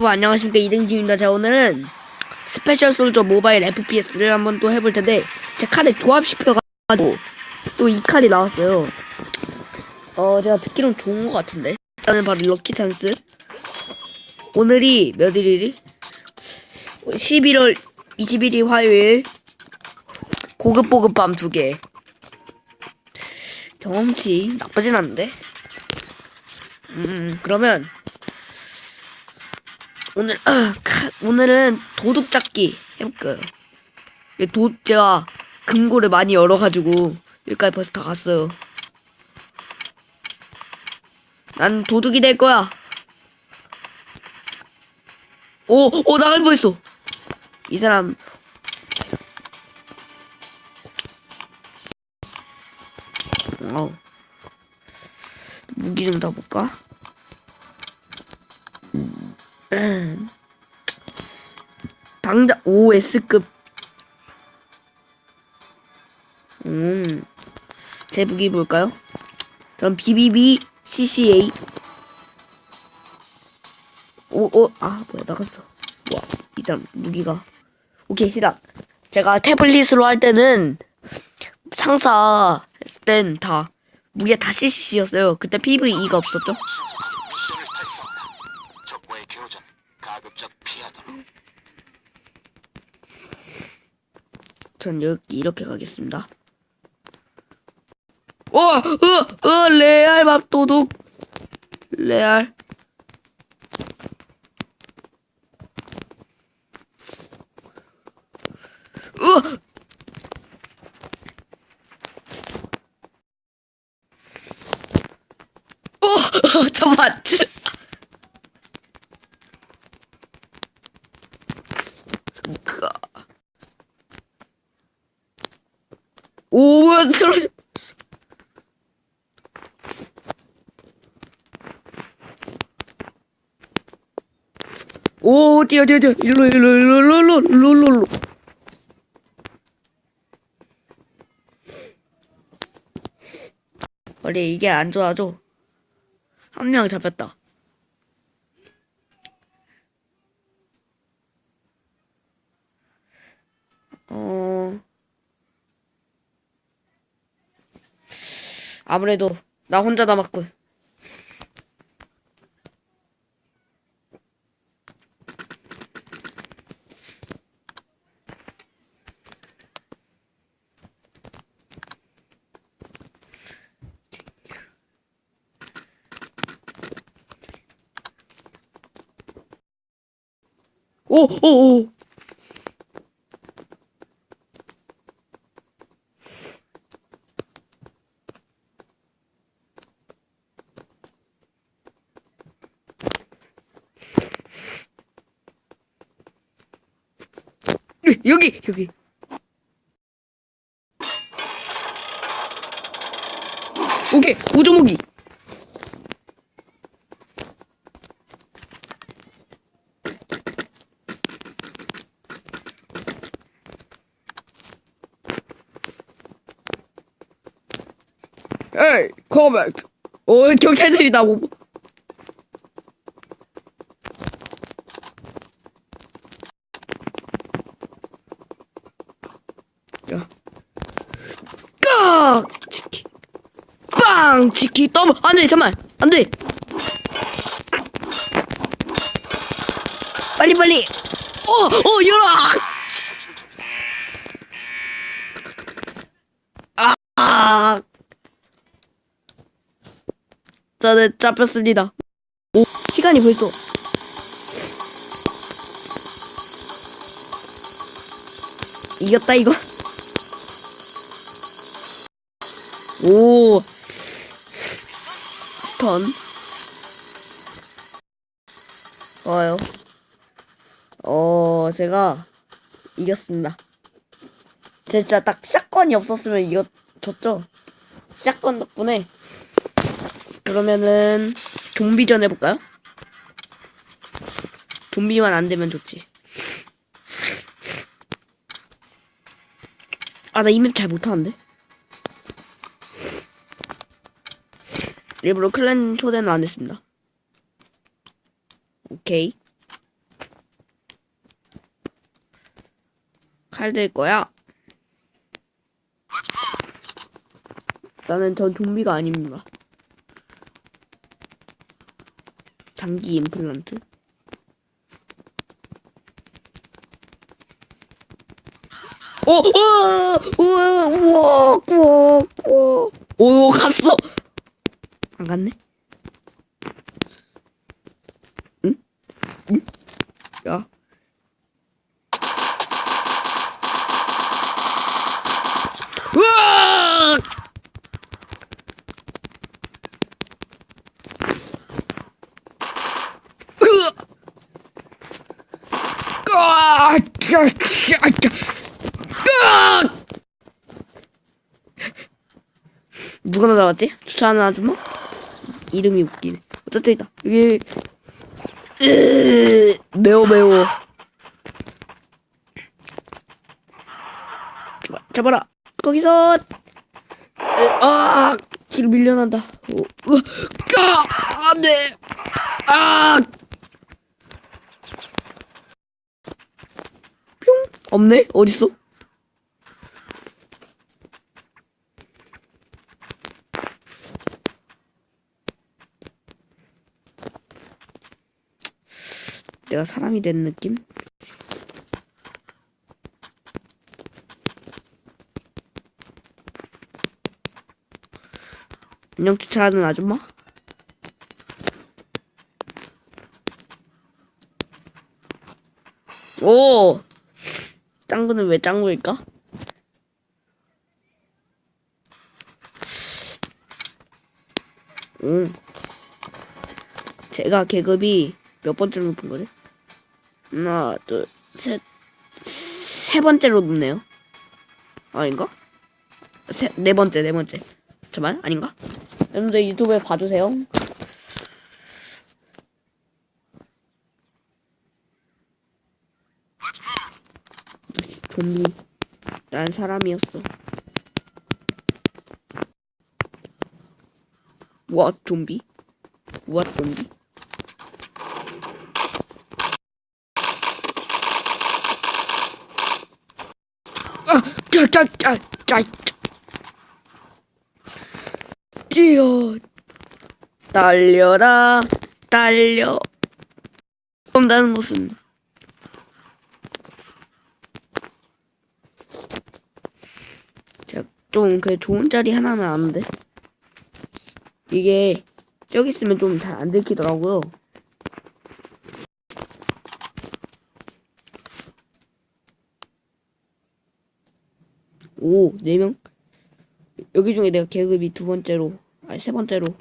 뭐, 안녕하십니까 이등지입니다. 자 오늘은 스페셜 솔저 모바일 FPS를 한번 또 해볼 텐데 제 칼에 조합시켜가지고 또 이 칼이 나왔어요. 어 제가 듣기로는 좋은 것 같은데 일단은 바로 럭키 찬스. 오늘이 몇 일이지? 11월 21일 화요일 고급 보급 밤 두 개. 경험치 나쁘진 않은데. 음 그러면 오늘 아, 카- 오늘은 도둑 잡기 해볼게요. 이게 도 제가 금고를 많이 열어가지고 여기까지 벌써 다 갔어요. 난 도둑이 될 거야. 오, 오 나갈 뻔했어. 이 사람 어 무기 좀 더 볼까? 당장 OS급 음, 제 무기 볼까요? 전 BBB CCA 오, 오, 아, 뭐야, 나갔어. 와, 이 사람, 무기가. 오케이, 시작. 제가 태블릿으로 할 때는 상사 했을 땐 다, 무기가 다 CC였어요. 그때 PVE가 없었죠? 신속하게 미션을 달성하라. 적과의 교 전 여기 이렇게 가겠습니다. 어, 어, 어, 레알 밥도둑. 레알. 으! 어, 어, 잠깐만. 그, 오, 뭐야, 떨어져. 오, 뛰어, 뛰어, 뛰어. 일로, 일로, 일로, 일로, 일로, 일로, 일로. 원래 이게 안 좋아져. 한명 잡혔다. 어. 아무래도 나 혼자 남았군. 오, 오, 오. 여기, 여기. 오케이, 우주무기. 에이, 코백. 오, 경찰들이 나보고. 야. 깍! 치키. 빵! 치키 더블. 안 돼, 잠만. 안 돼. 빨리, 빨리. 어, 어, 열어! 아! 아! 저는 잡혔습니다. 오, 시간이 벌써. 이겼다, 이거. 오. 스턴. 좋아요. 어, 제가 이겼습니다. 진짜 딱 샷건이 없었으면 이거 졌죠? 샷건 덕분에. 그러면은 좀비전 해볼까요? 좀비만 안 되면 좋지. 아, 나 이 맵 잘 못하는데? 일부러 클랜 초대는 안 했습니다. 오케이. 칼 될 거야. 나는 전 좀비가 아닙니다. 장기 임플란트. 어, 우와, 우와, 우와, 우와, 우와. 오, 갔어. 안 갔네. 응? 응? 야. 으아! 으아! 으아! 으아! 누가 나왔지? 주차하는 아줌마? 이름이 웃기네. 어쨌든 있다. 여기 으, 매워 매워. 잡아, 잡아라. 거기서 으, 아, 길 밀려난다. 오, 으, 아, 안돼. 아, 뿅. 없네. 어딨어? 내가 사람이 된 느낌? 안녕 주차하는 아줌마? 오! 짱구는 왜 짱구일까? 응. 제가 계급이 몇 번째로 높은 거지? 하나, 둘, 셋, 세 번째로 높네요. 아닌가? 세, 네 번째, 네 번째. 잠깐, 아닌가? 여러분들 유튜브에 봐주세요. 좀비. 난 사람이었어. 와, 좀비? 와, 좀비? 아, 짜, 짜, 짜, 짜. 뛰어. 달려라, 달려. 온다는 것은 제가 좀그 좋은 자리 하나는 아는데 이게 저기 있으면 좀 잘 안 들키더라고요. 오, 네 명? 여기 중에 내가 계급이 두 번째로, 아니 세 번째로.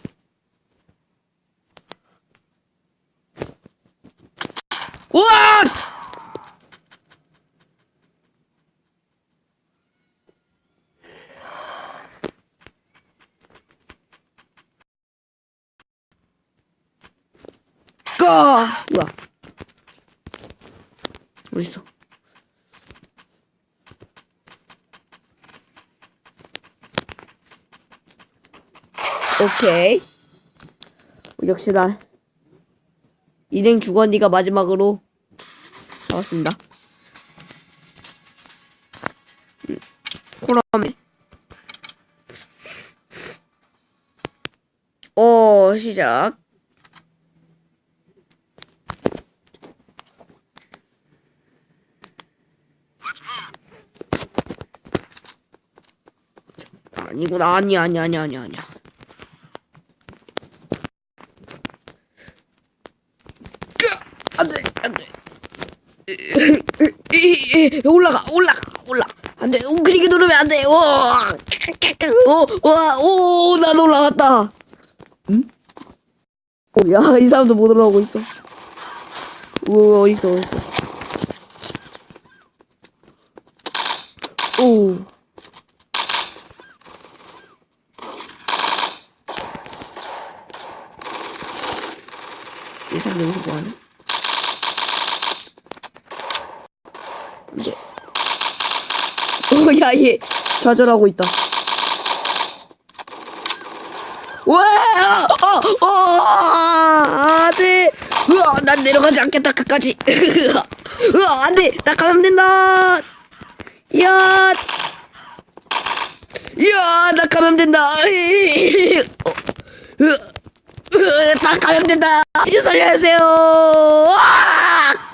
우와! 까! 뭐야? 어딨어? 오케이. 역시 나 인행 주건이가 마지막으로 나왔습니다. 음, 코라메. 어 시작. 아니구나 아니 아니 아니 아니 아니야. 안돼 안돼 올라가 올라가 올라 안돼. 우크리게 누르면 안돼. 오와오나 올라갔다. 응? 오야이 사람도 못 올라오고 있어. 오 어딨어. 오. 이 사람 여기서 뭐하냐? 이제 어, 야, 얘 좌절하고 있다. 와, 어, 어, 아, 네. 으아, 난 내려가지 않겠다, 끝까지. 으아, 안 돼. 나 가면 된다. 야! 야, 나 감염된다. 으이, 어, 으, 으, 나 감염된다. 살려주세요. 아!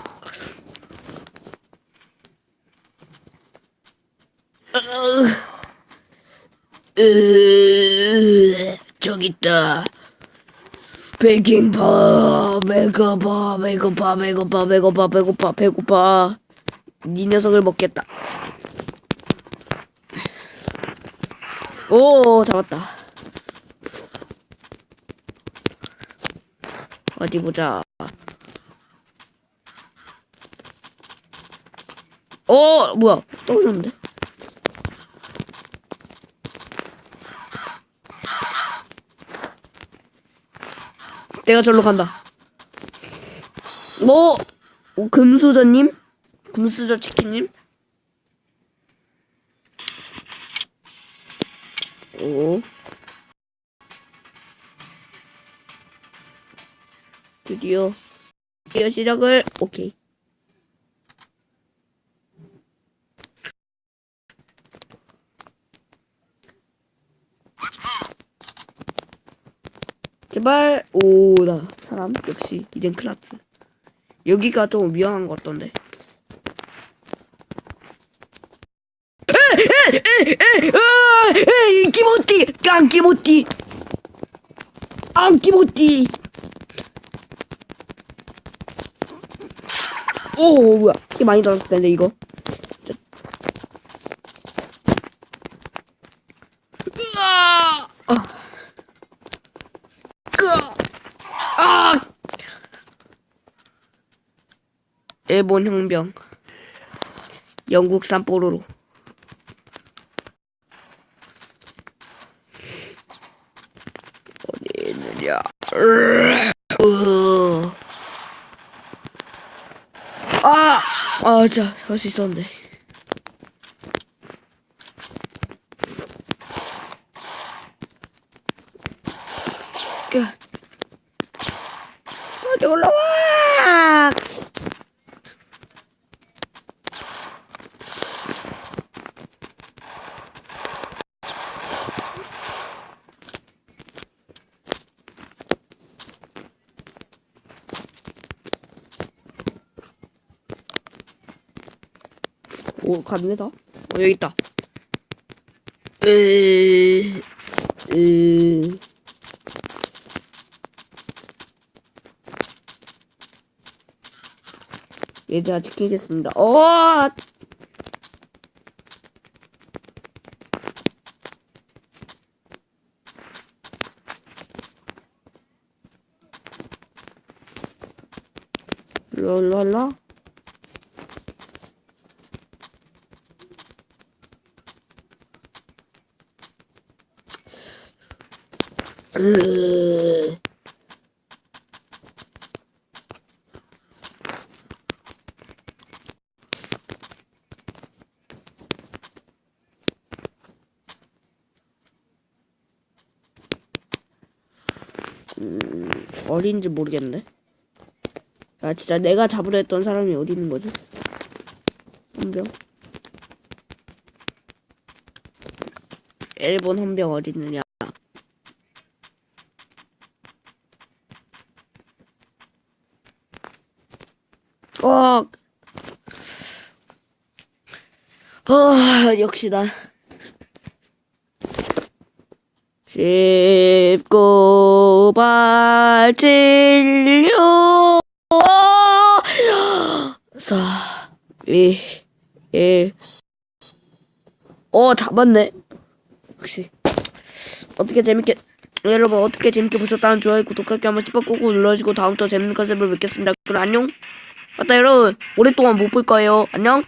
저기 있다. 베킹파, 배고파, 배고파, 배고파, 배고파, 배고파, 배고파. 이 녀석을 먹겠다. 오, 잡았다. 어디 보자. 어, 뭐야? 떨어졌는데? 내가 절로 간다. 오, 오 금수저님, 금수저 치킨님. 오. 드디어 드디어 시작을 오케이. 제발. 오나 사람. 역시 이젠 클라스 여기가 좀 위험한 것 같던데. 끼모띠 깡끼모띠 앙끼모띠 오 뭐야. 피 많이 들었을 텐데 이거 진짜. 으아 아. 으아 아 일본 형병 영국 산 뽀로로 어디 있느냐 으 아! 아, 자, 할수 있었는데. 끝. 빨리 올라와! 오, 갔네, 다. 어, 여기 있다. 으, 으. 얘들아, 지키겠습니다. 어! 랄랄라. 으. 음, 어딘지 모르겠네. 아 진짜 내가 잡으려 했던 사람이 어디 있는 거지? 헌병. 일본 헌병 어디 있느냐? 나. 쉽고 발진료 사, 이, 일. 어, 잡았네. 역시. 어떻게 재밌게, 여러분, 어떻게 재밌게 보셨다면 좋아요, 구독하기 한번 씹어 꾹꾹 눌러주시고, 다음 또 재밌는 컨셉을 뵙겠습니다. 그럼 안녕. 맞다, 여러분. 오랫동안 못 볼 거예요. 안녕.